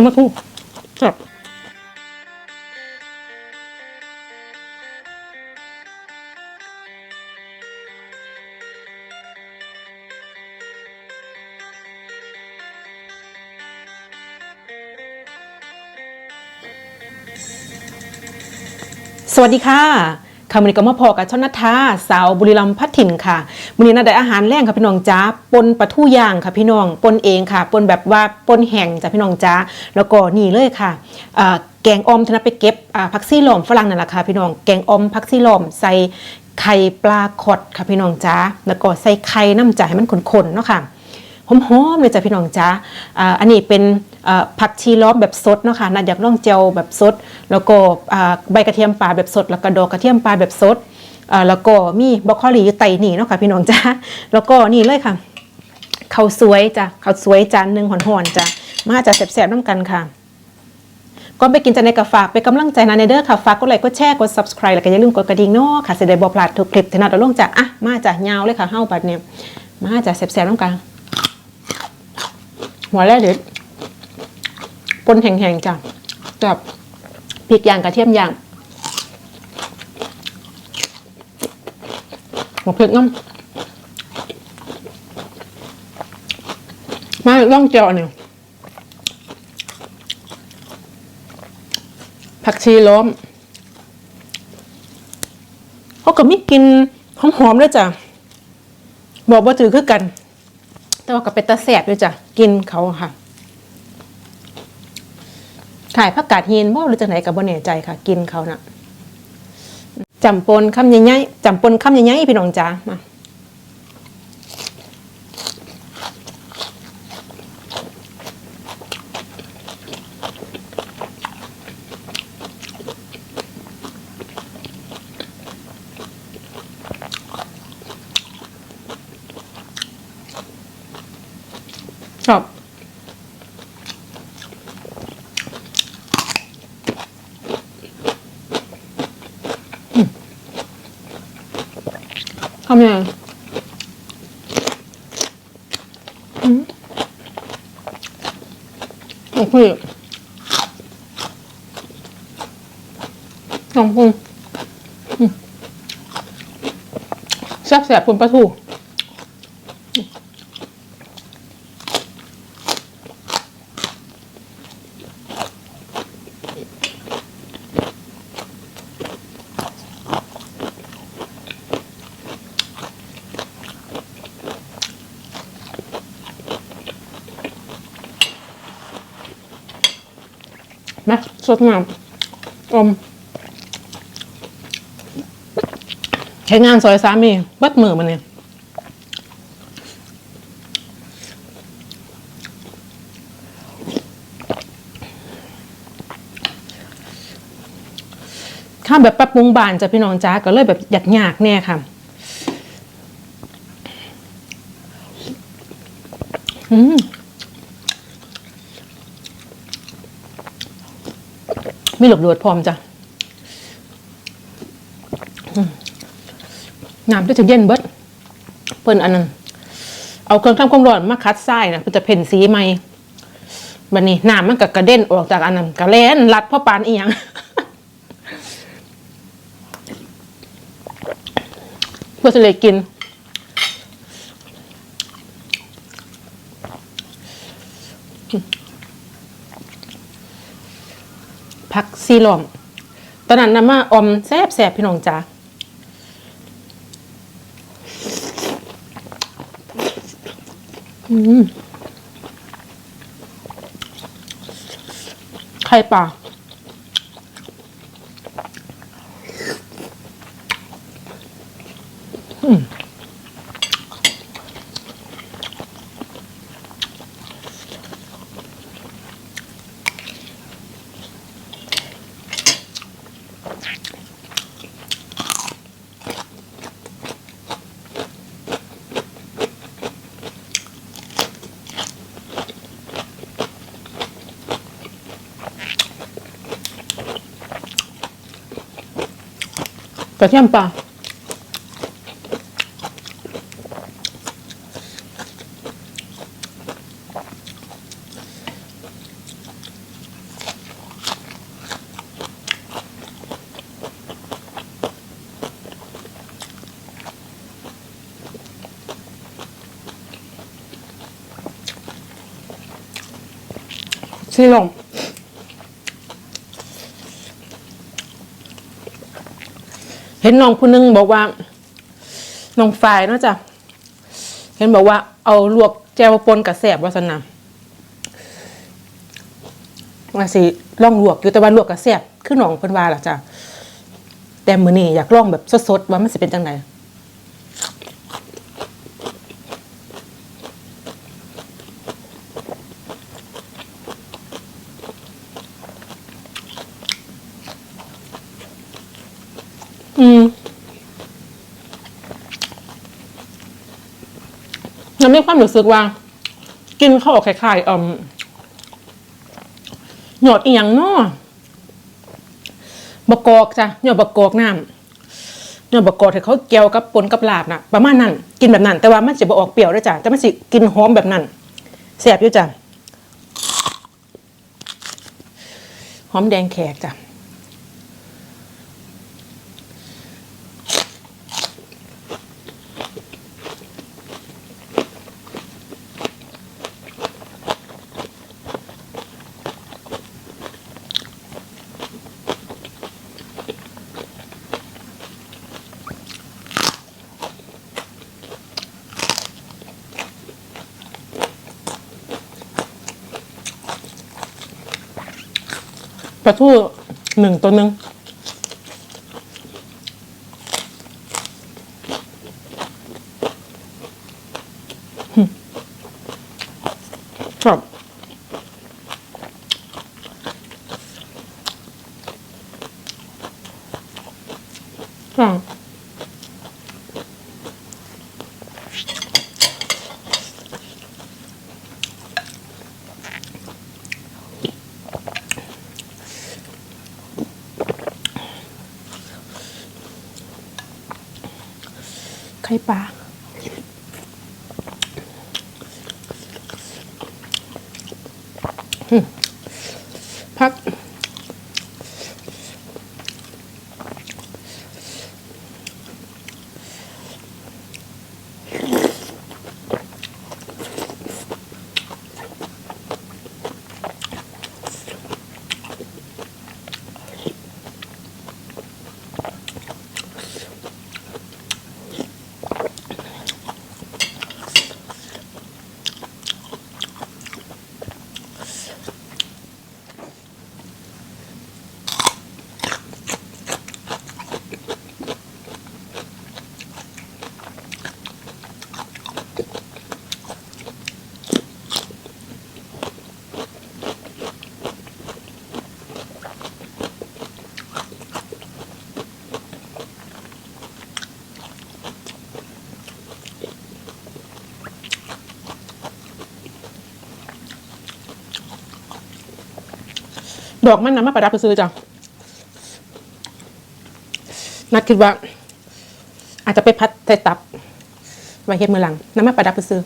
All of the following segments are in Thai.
คนมาทูจับสวัสดีค่ะ คำนี้ก็มาพอกับชนนัทาสาวบุรีรัมย์พัฒถิ่นค่ะมื้อนี้น่าได้อาหารแรงค่ะพี่น้องจ้าปนปลาทูย่างค่ะพี่น้องปนเองค่ะปนแบบว่าปนแห้งจ้ะพี่น้องจ้าแล้วก็นี่เลยค่ะแกงอมที่นัดไปเก็บผักซี่หลอมฝรั่งนั่นแหละค่ะพี่น้องแกงอมผักซี่หลอมใส่ไข่ปลาคอดค่ะพี่น้องจ้าแล้วก็ใส่ไข่น้ำจ่าให้มันข้นๆเนาะค่ะ หอมๆเลยจ้ะพี่น้องจ้าอันนี้เป็นผักชีล้อมแบบสดเนาะค่ะนัดอยากลองเจียวแบบสด แล้วก็ใบกระเทียมป่าแบบสด แล้วก็ดอกกระเทียมป่าแบบสดแล้วก็มีบรอกโคลีอยู่ไตนี่เนาะค่ะพี่น้องจ้าแล้วก็นี่เลยค่ะข้าวสวยจ้ะข้าวสวยจานหนึ่งหอนๆจ้ะมาจะแสบๆน้ำกันค่ะก่อนไปกินจะในกระฝากไปกำลังใจนะในเด้อค่ะ ฝากกดไลค์กดแชร์กด subscribe แล้วก็อย่าลืมกดกระดิ่งเนาะค่ะจะได้บ่พลาดทุกคลิปที่นัดเอาลงจ้ะอะมาจ้ะยาวเลยค่ะเฮ้าบัดเนี่ยมาจ้ะแสบๆน้ำกัน หัวแรกเด็ดปนแห้งๆจ้ะกับพริกย่างกระเทียมย่างหัวเผ็ดน้ำมาล่องเจียวอันนี้ผักชีล้อมเขาก็มีกลินหอมๆด้วยจ้ะบอกว่าถือคือกัน แต่ว่าก็เป็นตะแสบด้วยจ้ะกินเขาค่ะขายผักกาดเฮียนบ่หรือจะไหนกับบ่แน่ใจค่ะ กินเขาน่ะจำปนคำใหญ่ๆจำปนคำใหญ่ๆพี่น้องจ้ามา ทำใหญ่อืมโอเคลองพุงแซ่บแสบคุณปลาทู นะสดงามอมใช้งานซอยสามีเบัดมือมันเนี่ยข้าวแบบปรับปรุงบ้านจะพี่น้องจ้าก็เลยแบบอยากยากแน่ค่ะอืม มีหลบหลวดพร้อมจ้ะอืมน้ำก็จะเย็นเบิดเพิ่นอันนั้นเอาเครื่องทำความร้อนมาคัดทรายนะเพื่อจะเพ่นสีใหม่บันนี้น้ำมันก็กระเด็นออกจากอันนั้นกระเล่นรัดพ่อปานอีหยังเพื่อจะเลยกิน ผักซีหลอมตอนนั้นนำมาออมแซบแซบพี่น้องจ้าอืมไข่ปลา Ça tient pas. C'est long. ห็นน้องผู้หนึงบอกว่าน้องฝ่ายเนาะจ้ะเห็นบอกว่าเอาลวกแจวปนกับแสบวาสนาว่าสิล่องลวกอยู่แต่ว่าลวกกับแสบคือน้องเพิ่นว่าล่ะจ้ะแต่มื้อนี้อยากล่องแบบสดๆว่ามันสิเป็นจังได มีความรู้สึกว่า กินเข้าวคล้ายๆอมหยอดอีหยังเนาะบกกอกจ้ะหยอดบกกอกน้ำหยอดบกกอกที่เขาเกี่ยวกับปนกับลาบน่ะประมาณนั้น กินแบบนั้น แต่ว่ามันจะบออกเปรี้ยวด้วยจ้ะแต่มันสิกินหอมแบบนั้นแซ่บอยู่จ้ะหอมแดงแขกจ้ะ ปลาทูหนึ่งตัวหนึ่ง ไข่ ดอกมันนะมาประดับไปซื้อจ้ะนัดคิดว่า อาจจะไปพัดใส่ตับไว้เฮ็ดมือหลังน้ำมาประดับไปซื้อ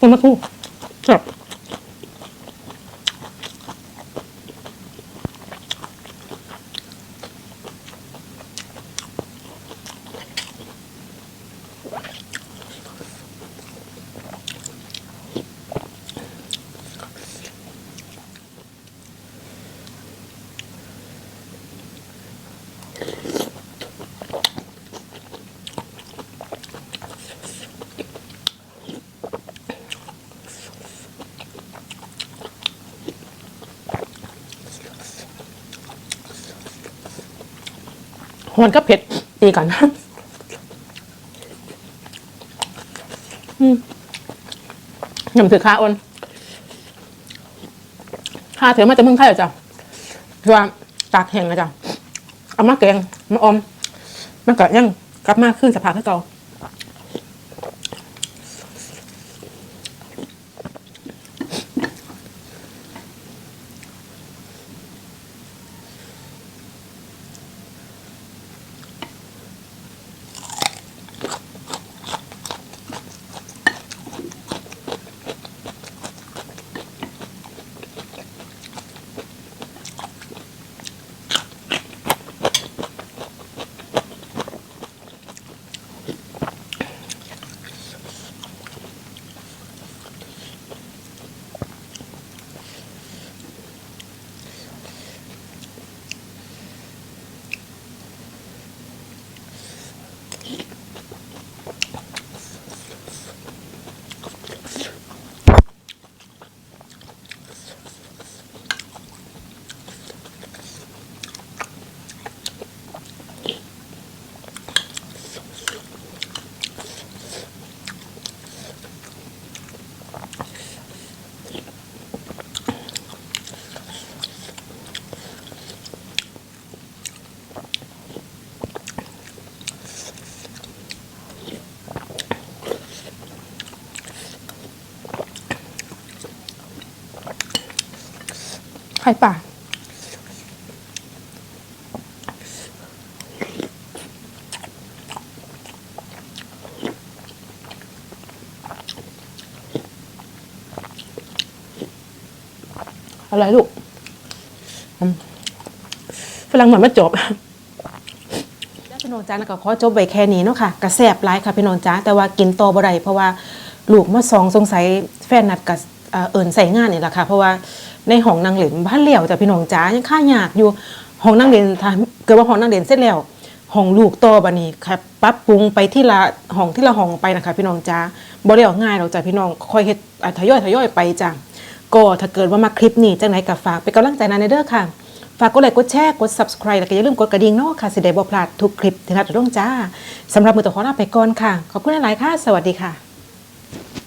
ต้น หอนก็เผ็ดดีกันนะอืมยำถือคาอ้นข้าถือมาจะมึงไทยเหรอจ๊ะคือว่าตากแห้งนะจ๊ะเอามาแกงมาออม มันก็ยังกลับมาขึ้นสภาพให้เก่า ข่ป่าอะไรลูกอืมฝรั่งเหมือนไม่จบพี่น้องจ้าแล้วก็ขอจบไว้แค่นี้เนาะค่ะกระแสบหลายค่ะพี่น้องจ้าแต่ว่ากินต่อบ่ได้เพราะว่าลูกมาซองสงสัยแฟนนัดกับเอ่อเอิญใส่งานนี่แหละค่ะ เพราะว่า ในห้องนางเล่นบ้านเหลี่ยวจ้ะพี่น้องจ้ายังค่ายากอยู่ห้องนางเล่นถ้าเกิดว่าห้องนางเล่นเสร็จแล้วห้องลูกโตบัดนี้ค่ะปรับปรุงไปที่ละห้องที่ละห้องไปนะคะพี่น้องจ้าบ่ได้เอาง่ายหรอจ้ะพี่น้องค่อยเฮ็ดทยอยทยอยไปจ้ะก็ถ้าเกิดว่ามาคลิปนี้จังไหนก็ฝากเป็นกำลังใจนะในเด้อค่ะ ฝากกดไลค์กดแชร์กด subscribe แล้วก็อย่าลืมกดกระดิ่งเนาะค่ะสิได้บ่พลาดทุกคลิปที่เราจะต้องจ้าสำหรับมือตัวขอลาไปก่อนค่ะ ขอบคุณหลายๆค่ะ สวัสดีค่ะ